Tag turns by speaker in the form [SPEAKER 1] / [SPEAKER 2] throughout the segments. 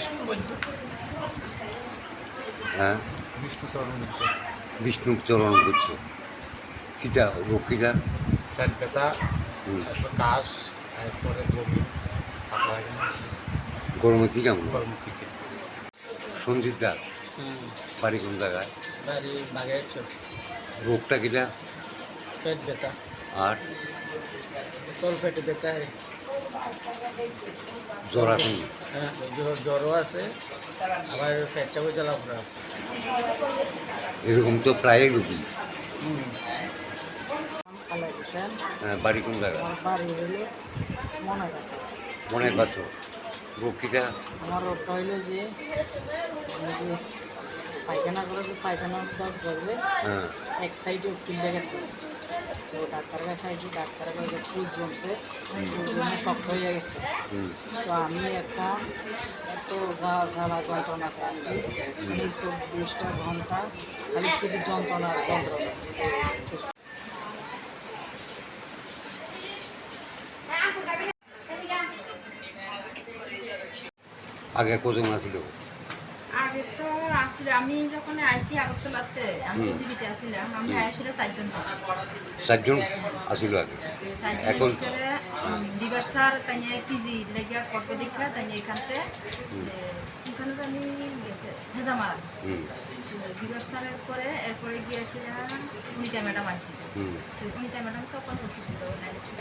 [SPEAKER 1] বিষ্ণু
[SPEAKER 2] হ্যাঁ?
[SPEAKER 1] বিষ্ণু চরণ বৈদ্য
[SPEAKER 2] বিষ্ণু চরণ গুচ্ছ কিতা কিতা
[SPEAKER 1] পেট ব্যথা তারপর কাশ এরপরে বমি পাতলা এখানে আছে।
[SPEAKER 2] গরমে ঠিক কেমন?
[SPEAKER 1] গরম থেকে
[SPEAKER 2] সঞ্জিত দা? বাড়ি কোন জায়গায়?
[SPEAKER 1] বাড়ি
[SPEAKER 2] রোগটা কিতা
[SPEAKER 1] পেট ব্যথা
[SPEAKER 2] আর?
[SPEAKER 1] তল পেটে ব্যথা
[SPEAKER 2] জ্বর আছে?
[SPEAKER 1] হ্যাঁ জ্বর জ্বরও আছে আবার পেট চাপে জ্বালা পড়া আছে।
[SPEAKER 2] এরকম তো প্রায় রুগী। হ্যাঁ, বাড়ি কোন
[SPEAKER 3] হইল মনে
[SPEAKER 2] রোগ কিতা
[SPEAKER 3] আমার রোগটা হইল যে পায়খানা করে গেছে
[SPEAKER 2] হ্যাঁ।
[SPEAKER 3] এক সাইডে ফিল্ডে গেছে। তো ডাক্তার কাছে আইছি ডাক্তারের কাছে ফুল জমছে ফুল জমে শক্ত হয়ে গেছে। তো আমি এখন এত যা জ্বালা যন্ত্রণাতে আছি মানে চব্বিশটা ঘণ্টা খালি শুধু যন্ত্রণা যন্ত্রণা।
[SPEAKER 2] আগে কজন আছিল
[SPEAKER 4] আগে তো আসছিল আমি যখন আইসি আগরতলাতে আমি পিজিবিতে আসছিলাম আমি আইসিলে চারজন
[SPEAKER 2] চারজন আছিল আগে? এখন?
[SPEAKER 4] বিবার স্যার তাই পিজি লেগিয়া দীক্ষা তাই এখানতে ওখানে জানি গেছে হেজামারা
[SPEAKER 2] হুম।
[SPEAKER 4] বিবার স্যারের পরে এরপরে গিয়ে আসছিলাম অনিতা ম্যাডাম আইসি তো ম্যাডাম তখন অসুস্থ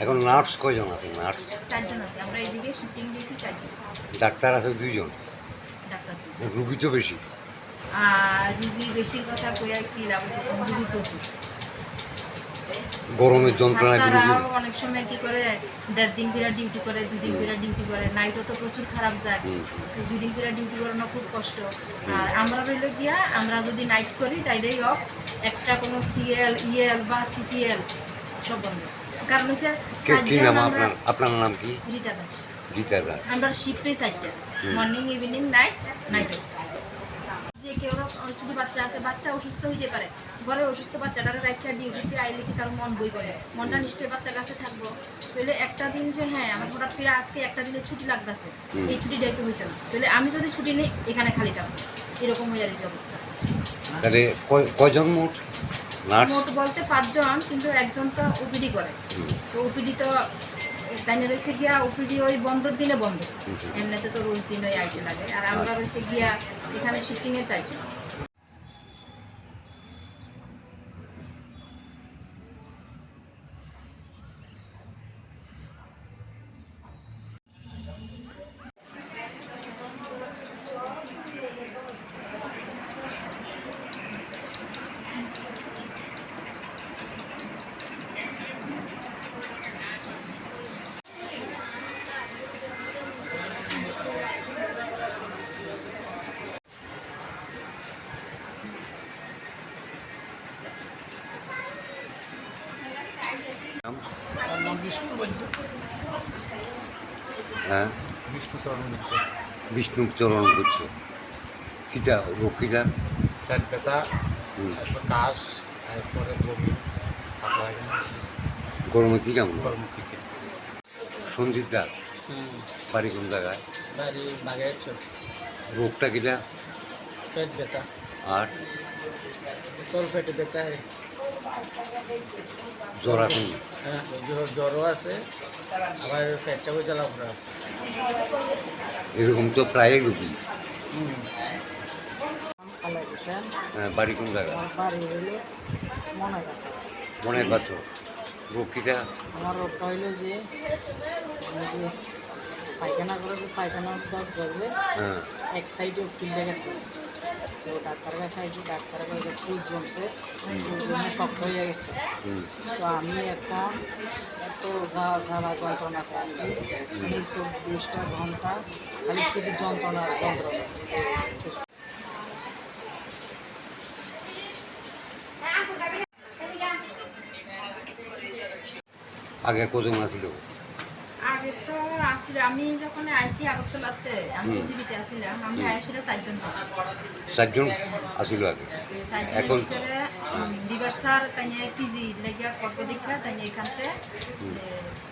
[SPEAKER 2] এখন নার্স কয়জন আছে? নার্স?
[SPEAKER 4] চারজন আছে আমরা এদিকে শিফটিং ডিউটি চারজন।
[SPEAKER 2] ডাক্তার আছে দুইজন। রুগী তো বেশি।
[SPEAKER 4] আর রুগী বেশির কথা কইয়া কি লাভ রুগী প্রচুর।
[SPEAKER 2] গরমের যন্ত্রণায় রুগী
[SPEAKER 4] অনেক সময় কি করে দেড় দিন করে ডিউটি করে দুই দিন করে ডিউটি করে নাইটও তো প্রচুর খারাপ যায়। দুই দিন করে ডিউটি করানো খুব কষ্ট। আর আমরা রইল গিয়া আমরা যদি নাইট করি তাইলেই অফ এক্সট্রা কোনো সিএল ইএল বা সিসিএল সব বন্ধ। কারণ হচ্ছে
[SPEAKER 2] আপনার? নাম কি?
[SPEAKER 4] রীতা দাস।
[SPEAKER 2] গীতা দাস।
[SPEAKER 4] আমরা শিফটে চারটা। মর্নিং ইভিনিং নাইট নাইট যে কেউ ছোট বাচ্চা আছে বাচ্চা অসুস্থ হইতে পারে। ঘরে অসুস্থ বাচ্চাটারে রাখিয়া ডিউটিতে আইলে কি কারও মন বই করে মনটা নিশ্চয়ই বাচ্চার কাছে থাকব। তাহলে একটা দিন যে হ্যাঁ আমার হঠাৎ করে আজকে একটা দিনে ছুটি লাগতেছে এই ছুটি দায়িত্ব হইতো না তাহলে আমি যদি ছুটি নিই এখানে খালি থাকব। এরকম হয়ে যাচ্ছে অবস্থা।
[SPEAKER 2] তাহলে কয়জন মোট?
[SPEAKER 4] মোট বলতে পাঁচজন কিন্তু একজন তো ওপিডি করে। তো ওপিডি তো তাইনে রয়েছে গিয়া ওপিডি ওই বন্ধ দিলে বন্ধ এমনিতে তো রোজ দিন ওই আইতে লাগে। আর আমরা রয়েছে গিয়া এখানে শিফটিংয়ে চাইজন
[SPEAKER 2] হ্যাঁ?
[SPEAKER 1] বিষ্ণু চরণ
[SPEAKER 2] গুচ্ছ কিতা রোগ কিতা
[SPEAKER 1] পেট ব্যথা তারপর কাশ বমি
[SPEAKER 2] গরমে ঠিক কেমন?
[SPEAKER 1] গরম থেকে
[SPEAKER 2] সঞ্জিত দা বাড়ি কোন জায়গায়?
[SPEAKER 1] বাড়ি বাগের
[SPEAKER 2] রোগটা কিতা
[SPEAKER 1] পেট ব্যথা
[SPEAKER 2] আর?
[SPEAKER 1] তল পেটে ব্যথা হয়
[SPEAKER 2] জ্বর আছে?
[SPEAKER 1] হ্যাঁ জ্বরও আছে আবার পেট চাপে জ্বালা পড়া আছে।
[SPEAKER 2] এরকম তো প্রায় রুগী হ্যাঁ, বাড়ি কোন
[SPEAKER 3] মনে কথা
[SPEAKER 2] মনের পাথর রোগ কিতা
[SPEAKER 3] আমার রোগটা হইল যে পায়খানা করে গেছে
[SPEAKER 2] হ্যাঁ।
[SPEAKER 3] এক সাইডে ফিল্ডে গেছে। তো ডাক্তার কাছে আইছি ডাক্তারের কাছে ফুল জমছে ফুল জমে শক্ত হয়ে গেছে। তো আমি এখন এত যা জ্বালা যন্ত্রণাতে আছি মানে চব্বিশটা ঘণ্টা খালি শুধু যন্ত্রণা যন্ত্রণা।
[SPEAKER 2] আগে কজন আছিল
[SPEAKER 4] আগে তো আমি যখন আইসি আগরতলাতে আমি পিজিবিতে আসছিলাম আমি আইসিলে চারজন পাইছি।
[SPEAKER 2] চারজন আছিল আগে? এখন?
[SPEAKER 4] বিবার স্যার তাই পিজি লেগিয়া দীক্ষা তাই এখানতে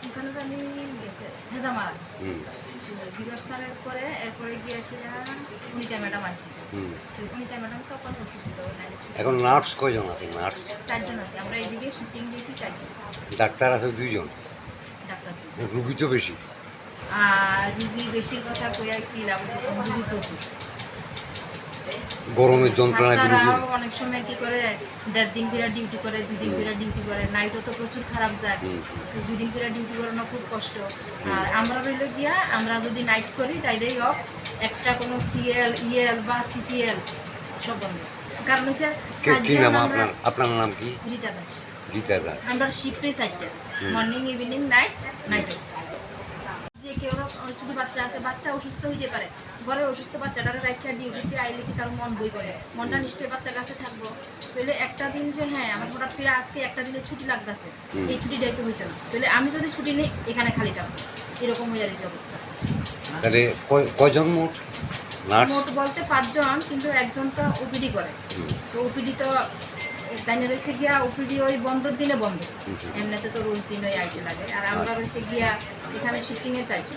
[SPEAKER 4] ওখানে জানি গেছে হেজামারা স্যারের পরে এরপরে গিয়ে সেটা অনিতা ম্যাডাম
[SPEAKER 2] হুম।
[SPEAKER 4] তো ম্যাডাম তখন অসুস্থ
[SPEAKER 2] এখন নার্স কয়জন আছে? নার্স?
[SPEAKER 4] চারজন আছে আমরা এদিকে শিফটিং ডিউটি চারজন।
[SPEAKER 2] ডাক্তার আছে দুইজন?
[SPEAKER 4] ডাক্তার
[SPEAKER 2] রুগী তো বেশি।
[SPEAKER 4] রুগী বেশির কথা কই আর কি লাভ রুগী প্রচুর।
[SPEAKER 2] গরমের যন্ত্রণায় রুগী
[SPEAKER 4] অনেক সময় কি করে দেড় দিন করে ডিউটি করে দুই দিন করে ডিউটি করে। নাইটও তো প্রচুর খারাপ যায়। দুই দিন করে ডিউটি করানো খুব কষ্ট। আর আমরা রইল গিয়া আমরা যদি নাইট করি তাইলেই অফ এক্সট্রা কোনো সিএল ইএল বা সিসিএল সব বন্ধ। কারণ হচ্ছে
[SPEAKER 2] আপনার? নাম কি?
[SPEAKER 4] রীতা দাস।
[SPEAKER 2] গীতা দাস।
[SPEAKER 4] আমরা শিফটে চারটে। মর্নিং ইভিনিং নাইট নাইট যে কেউ ছোট বাচ্চা আছে বাচ্চা অসুস্থ হইতে পারে। ঘরে অসুস্থ বাচ্চাটারে রাখিয়া ডিউটিতে আইলে কি কারও মন বই করে মনটা নিশ্চয়ই বাচ্চার কাছে থাকব। তাহলে একটা দিন যে হ্যাঁ আমার হঠাৎ করে আজকে একটা দিনে ছুটি লাগতেছে। এই ছুটি দায়িত্ব হইতো না। তাহলে আমি যদি ছুটি নিই এখানে খালি থাকব। এরকম হয়ে যাচ্ছে অবস্থা।
[SPEAKER 2] তাহলে কয়- কয়জন মোট?
[SPEAKER 4] মোট বলতে পাঁচজন কিন্তু একজন তো ওপিডি করে। তো ওপিডি তো তাইনে রয়েছে গিয়া উপরি ওই বন্ধর দিনে বন্ধ
[SPEAKER 2] হুম হুম।
[SPEAKER 4] এমনিতে তো রোজ দিনই আইতে লাগে। আর আমরা রয়েছে গিয়া এখানে শিফটিংয়ে চাইছি।